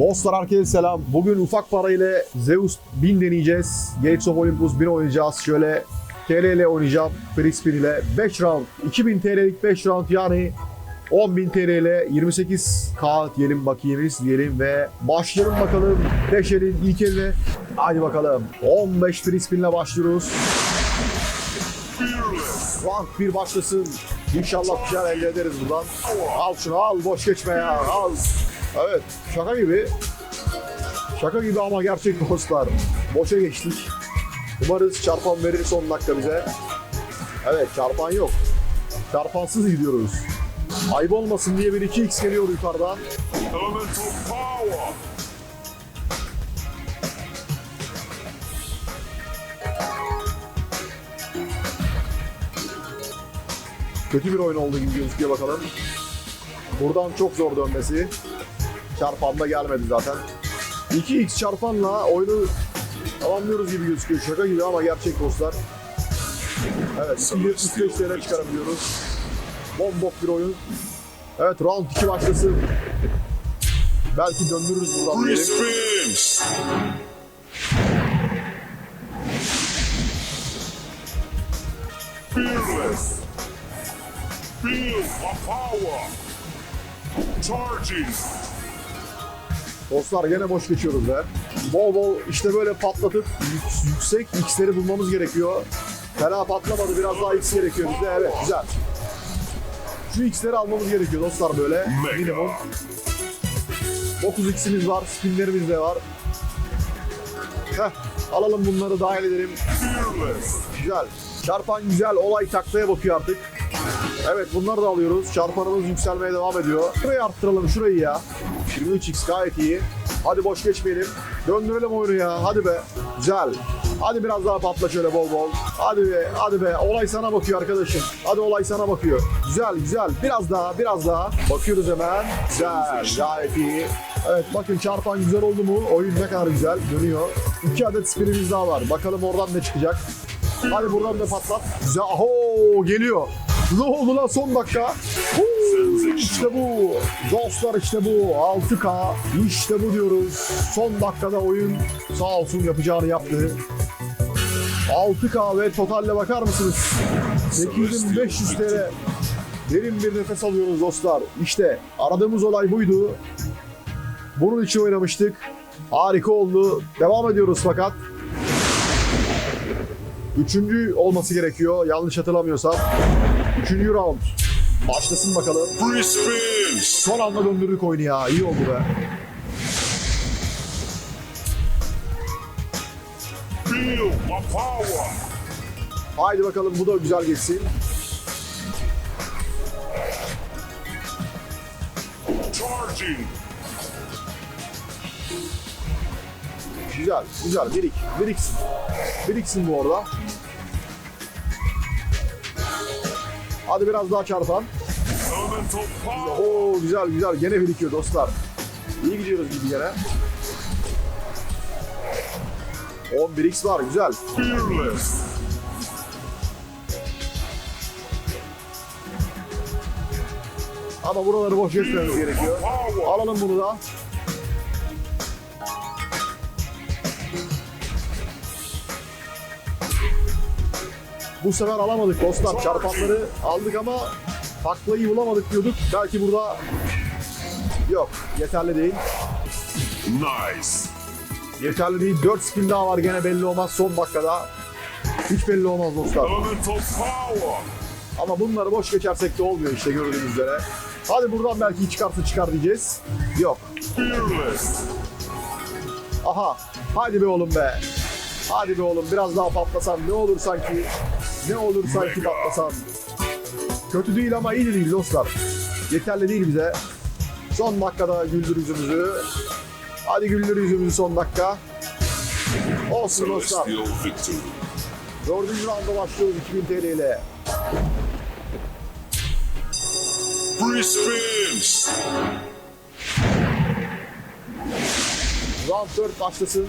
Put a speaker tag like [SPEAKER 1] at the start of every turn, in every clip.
[SPEAKER 1] Dostlar herkese selam. Bugün ufak parayla Zeus 1000 deneyeceğiz. Gates of Olympus 1000 oynayacağız. Şöyle TL ile oynayacağım. Free ile 5 round. 2000 TL'lik 5 round yani 10.000 TL ile 28K diyelim bakiyemiz diyelim ve başlayalım bakalım. 5 elin ilk eline. Hadi bakalım. 15 free ile başlıyoruz. Round 1 başlasın. İnşallah bir şeyler elde ederiz buradan. Al şunu al boş geçme ya al. Evet şaka gibi. Şaka gibi ama gerçek dostlar. Boşa geçtik. Umarız çarpan verir son dakika bize. Evet çarpan yok. Çarpansız gidiyoruz. Ayıp olmasın diye bir 2x geliyor yukarıdan.
[SPEAKER 2] Elemental power.
[SPEAKER 1] Kötü bir oyun olduğu gibi gözüküyor bakalım. Buradan çok zor dönmesi. Çarpan da gelmedi zaten. 2x çarpanla oyunu tamamlıyoruz gibi gözüküyor. Şaka gibi ama gerçek dostlar. Evet, 175 TL çıkarabiliyoruz. Bombok bir oyun. Evet, round 2 başlasın. Belki döndürürüz buradan diyelim.
[SPEAKER 2] Fearless. Feel the power. Charging.
[SPEAKER 1] Dostlar gene boş geçiyoruz be. Bol bol işte böyle patlatıp yük- yüksek x'leri bulmamız gerekiyor. Fena patlamadı biraz daha x gerekiyor bize. Evet güzel. Şu x'leri almamız gerekiyor dostlar böyle. Minimum. 9 x'imiz var, spinlerimiz de var. Heh, alalım bunları dahil edelim. Güzel. Çarpan güzel, olay taklaya bakıyor artık. Evet bunları da alıyoruz. Çarpanımız yükselmeye devam ediyor. Şurayı arttıralım şurayı ya. 23x gayet iyi. Hadi boş geçmeyelim. Döndürelim oyunu ya. Hadi be. Güzel. Hadi biraz daha patla şöyle bol bol. Hadi be, hadi be. Olay sana bakıyor arkadaşım. Hadi olay sana bakıyor. Güzel, güzel. Biraz daha, biraz daha. Bakıyoruz hemen. Güzel, gayet iyi. Evet bakın çarpan güzel oldu mu? Oyun ne kadar güzel dönüyor. İki adet spinimiz daha var. Bakalım oradan ne çıkacak. Hadi buradan da patlat. Güzel. Aho geliyor. Ne oldu lan son dakika? Huu, İşte bu. Dostlar işte bu. 6K. İşte bu diyoruz. Son dakikada oyun sağ olsun yapacağını yaptı. 6K ve totalle bakar mısınız? 8500 TL. Derin bir nefes alıyoruz dostlar. İşte aradığımız olay buydu. Bunun için oynamıştık. Harika oldu. Devam ediyoruz fakat. Üçüncü olması gerekiyor. Yanlış hatırlamıyorsam. Üçüncü round. Başlasın bakalım.
[SPEAKER 2] Free spins.
[SPEAKER 1] Son anda döndürdük oyunu ya. İyi oldu be.
[SPEAKER 2] Feel the power.
[SPEAKER 1] Haydi bakalım bu da güzel geçsin.
[SPEAKER 2] Charging.
[SPEAKER 1] Güzel, güzel. Birik, biriksin. Biriksin bu orada. Hadi biraz daha çarpan. Oo güzel güzel. Gene birikiyor dostlar. İyi gidiyoruz gibi gene. 11x var güzel.
[SPEAKER 2] Fearless.
[SPEAKER 1] Ama buraları boş geçmemiz gerekiyor. Alalım bunu da. Bu sefer alamadık dostlar. Çarpanları aldık ama taklayı bulamadık diyorduk. Belki burada yok. Yeterli değil.
[SPEAKER 2] Nice.
[SPEAKER 1] Yeterli değil. 4 spin daha var gene belli olmaz son dakikada. Hiç belli olmaz dostlar. Ama bunları boş geçersek de olmuyor işte gördüğünüz üzere. Hadi buradan belki çıkarsa çıkar diyeceğiz. Yok. Aha. Hadi be oğlum be. Hadi be oğlum biraz daha patlasan ne olur sanki. Ne olur sanki
[SPEAKER 2] Mega.
[SPEAKER 1] patlasan. Kötü değil ama iyi de değil dostlar. Yeterli değil bize. Son dakikada güldür yüzümüzü. Hadi güldür yüzümüzü son dakika. Olsun dostlar. Dördüncü rounda başlıyoruz 2000 TL ile.
[SPEAKER 2] Free spins.
[SPEAKER 1] Round 4 başlasın.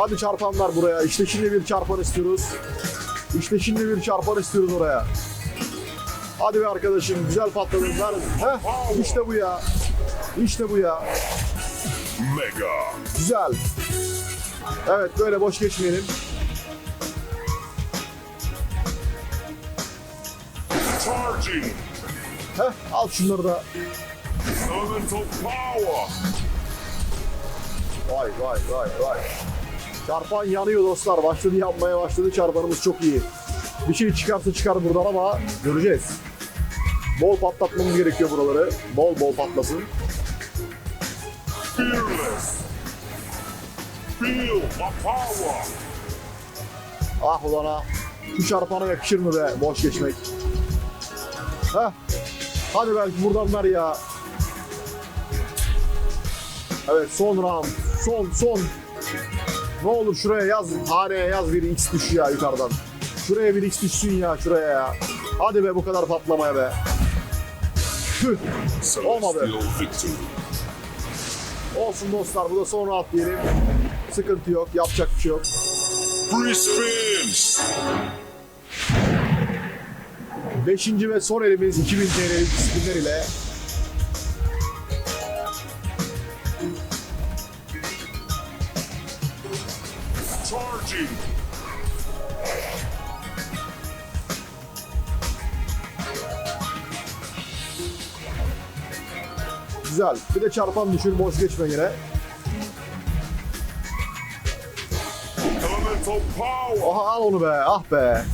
[SPEAKER 1] Hadi çarpanlar buraya. İşte şimdi bir çarpan istiyoruz. İşte şimdi bir çarpan istiyoruz oraya. Hadi be arkadaşım güzel patladın. Ver. Heh, işte bu ya. İşte bu ya.
[SPEAKER 2] Mega.
[SPEAKER 1] Güzel. Evet böyle boş geçmeyelim.
[SPEAKER 2] Charging.
[SPEAKER 1] Heh, al şunları da.
[SPEAKER 2] Elemental power.
[SPEAKER 1] Vay vay vay vay. Çarpan yanıyor dostlar. Başladı yanmaya başladı. Çarpanımız çok iyi. Bir şey çıkarsa çıkar buradan ama göreceğiz. Bol patlatmamız gerekiyor buraları. Bol bol patlasın. Ah ulan ah. Şu çarpana yakışır mı be boş geçmek. Heh. Hadi belki buradan ver ya. Evet son round. Son son. Ne olur şuraya yaz. Haneye yaz bir x düş ya yukarıdan. Şuraya bir x düşsün ya şuraya ya. Hadi be bu kadar patlamaya be. Olmadı. Olsun dostlar bu da son round diyelim. Sıkıntı yok yapacak bir şey yok.
[SPEAKER 2] Free spins.
[SPEAKER 1] Beşinci ve son elimiz 2000 TL'lik spinler ile güzel. Bir de çarpan düşür boş geçme yine. Aha al onu be ah be.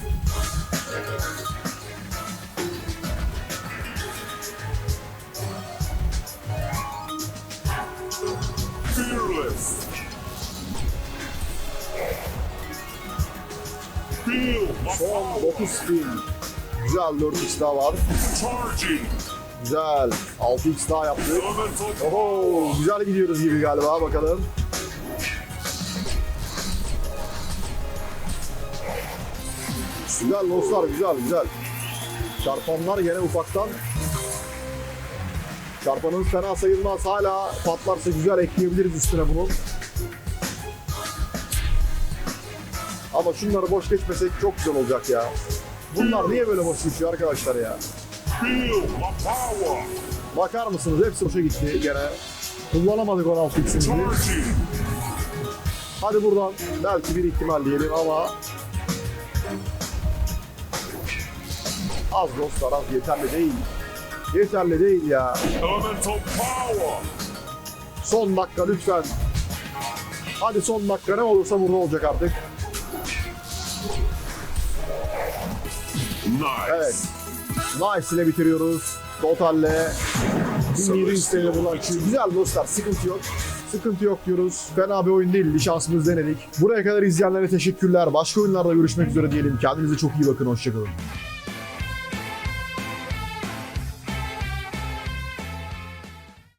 [SPEAKER 1] Son
[SPEAKER 2] power.
[SPEAKER 1] 9 spin. Güzel 4x daha var.
[SPEAKER 2] Charging.
[SPEAKER 1] Güzel 6x daha yaptık. Oho güzel gidiyoruz gibi galiba bakalım. Güzel dostlar güzel güzel. Çarpanlar gene ufaktan. Çarpanımız fena sayılmaz. Hala patlarsa güzel ekleyebiliriz üstüne bunun. Ama şunları boş geçmesek çok güzel olacak ya. Bunlar niye böyle boş geçiyor arkadaşlar ya? Bakar mısınız? Hepsi boşa gitti gene. Kullanamadık 16 x'imizi. Hadi buradan belki bir ihtimal diyelim ama az dostlar az yeterli değil. Yeterli değil ya. Son dakika lütfen. Hadi son dakika ne olursa burada olacak artık.
[SPEAKER 2] Nice.
[SPEAKER 1] Evet. Nice ile bitiriyoruz. Totalle 1700 TL çıkıyor. Güzel dostlar sıkıntı yok. Sıkıntı yok diyoruz. Fena bir oyun değildi. Şansımız denedik. Buraya kadar izleyenlere teşekkürler. Başka oyunlarda görüşmek üzere diyelim. Kendinize çok iyi bakın. Hoşçakalın.